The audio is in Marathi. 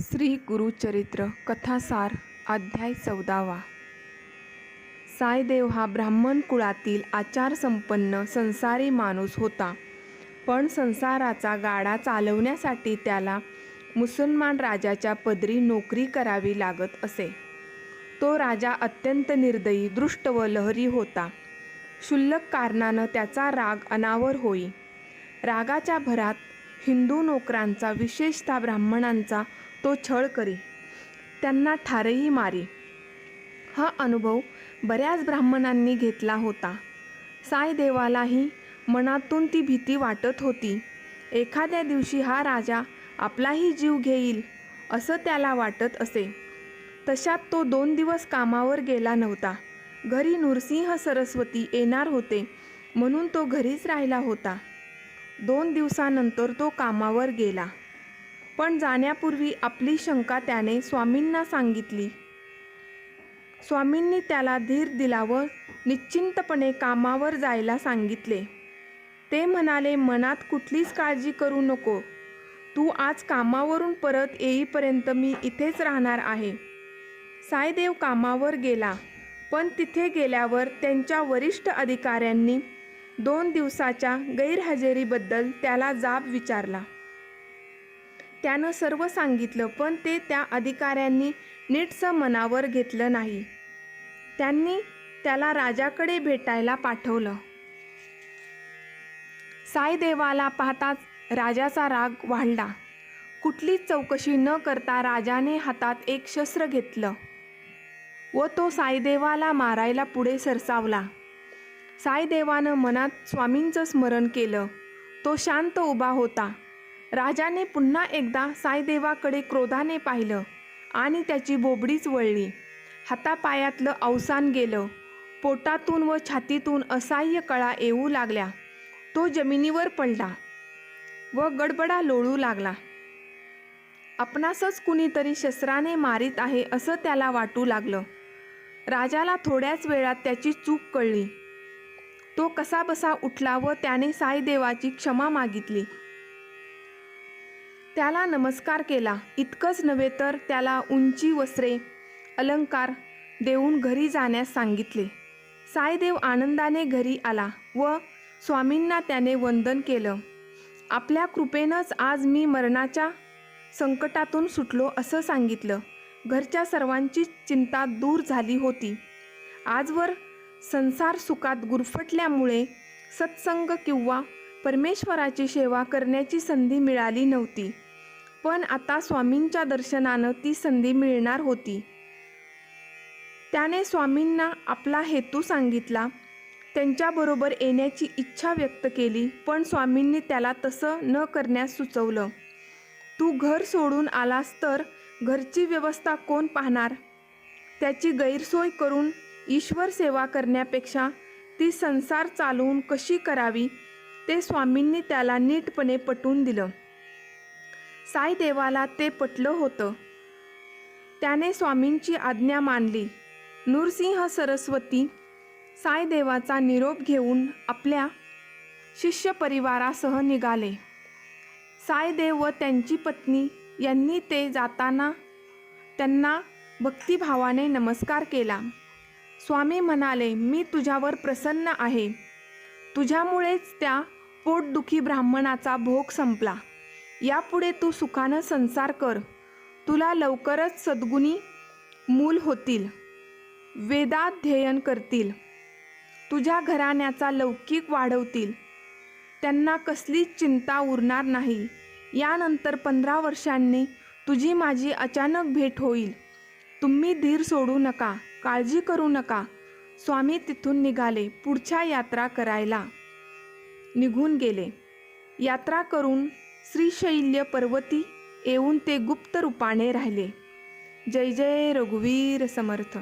श्री गुरुचरित्र कथासार अध्याय चौदावा. सायदेव हा ब्राह्मण कुळातील आचारसंपन्न संसारी माणूस होता. पण संसाराचा गाडा चालवण्यासाठी त्याला मुसलमान राजाच्या पदरी नोकरी करावी लागत असे. तो राजा अत्यंत निर्दयी दृष्ट व लहरी होता. क्षुल्लक कारणानं त्याचा राग अनावर होई. रागाच्या भरात हिंदू नोकरांचा विशेषतः ब्राह्मणांचा तो छळ करी. त्यांना ठारही मारी. हा अनुभव बऱ्याच ब्राह्मणांनी घेतला होता. सायदेवालाही मनातून ती भीती वाटत होती. एखाद्या दिवशी हा राजा आपलाही जीव घेईल असं त्याला वाटत असे. तशात तो दोन दिवस कामावर गेला नव्हता. घरी नृसिंह सरस्वती येणार होते म्हणून तो घरीच राहिला होता. दोन दिवसानंतर तो कामावर गेला. पण जाण्यापूर्वी आपली शंका त्याने स्वामींना सांगितली. स्वामींनी त्याला धीर दिला व निश्चिंतपणे कामावर जायला सांगितले. ते म्हणाले मनात कुठलीच काळजी करू नको. तू आज कामावरून परत येईपर्यंत मी इथेच राहणार आहे. सायदेव कामावर गेला पण तिथे गेल्यावर त्यांच्या वरिष्ठ अधिकाऱ्यांनी दोन दिवसाच्या गैरहजेरीबद्दल त्याला जाब विचारला. त्यानं सर्व सांगितलं पण ते त्या अधिकाऱ्यांनी नीटसं मनावर घेतलं नाही. त्यांनी त्याला राजाकडे भेटायला पाठवलं. साईदेवाला पाहताच राजाचा राग वाढला. कुठलीच चौकशी न करता राजाने हातात एक शस्त्र घेतलं व तो साईदेवाला मारायला पुढे सरसावला. साईदेवानं मनात स्वामींचं स्मरण केलं. तो शांत उभा होता. राजाने पुन्हा एकदा साईदेवाकडे क्रोधाने पाहिलं आणि त्याची बोबडीच वळली. हातापायातलं अवसान गेलं. पोटातून व छातीतून असह्य कळा येऊ लागल्या. तो जमिनीवर पडला व गडबडा लोळू लागला. आपणासच कुणीतरी शस्त्राने मारीत आहे असं त्याला वाटू लागलं. राजाला थोड्याच वेळात त्याची चूक कळली. तो कसाबसा उठला व त्याने साईदेवाची क्षमा मागितली. त्याला नमस्कार केला. इतकंच नव्हे तर त्याला उंची वस्त्रे अलंकार देऊन घरी जाण्यास सांगितले. साईदेव आनंदाने घरी आला व स्वामींना त्याने वंदन केलं. आपल्या कृपेनंच आज मी मरणाच्या संकटातून सुटलो असं सांगितलं. घरच्या सर्वांची चिंता दूर झाली होती. आजवर संसार सुखात गुरफटल्यामुळे सत्संग किंवा परमेश्वराची सेवा करण्याची संधी मिळाली नव्हती. पण आता स्वामींच्या दर्शनानं ती संधी मिळणार होती. त्याने स्वामींना आपला हेतू सांगितला. त्यांच्याबरोबर येण्याची इच्छा व्यक्त केली पण स्वामींनी त्याला तसं न करण्यास सुचवलं. तू घर सोडून आलास तर घरची व्यवस्था कोण पाहणार? त्याची गैरसोय करून ईश्वर सेवा करण्यापेक्षा ती संसार चालवून कशी करावी? ते स्वामींनी त्याला नीटपणे पटवून दिलं. साईदेवाला ते पटलं होतं. त्याने स्वामींची आज्ञा मानली. नृसिंह सरस्वती साईदेवाचा निरोप घेऊन आपल्या शिष्य परिवारासह निघाले. साईदेव व त्यांची पत्नी यांनी ते जाताना त्यांना भक्तिभावाने नमस्कार केला. स्वामी म्हणाले मी तुझ्यावर प्रसन्न आहे. तुझ्यामुळेच त्या पोटदुखी ब्राह्मणाचा भोग संपला. यापुढे तू सुखानं संसार कर. तुला लवकरच सद्गुणी मूल होतील. वेदाध्ययन करतील. तुझ्या घराण्याचा लौकिक वाढवतील. त्यांना कसलीच चिंता उरणार नाही. यानंतर पंधरा वर्षांनी तुझी माझी अचानक भेट होईल. तुम्ही धीर सोडू नका काळजी करू नका. स्वामी तिथून निघाले पुढच्या यात्रा करायला. निघून गेले. यात्रा करून श्रीशैल्य पर्वती येऊन ते गुप्त रूपाने राहिले. जय जय रघुवीर समर्थ.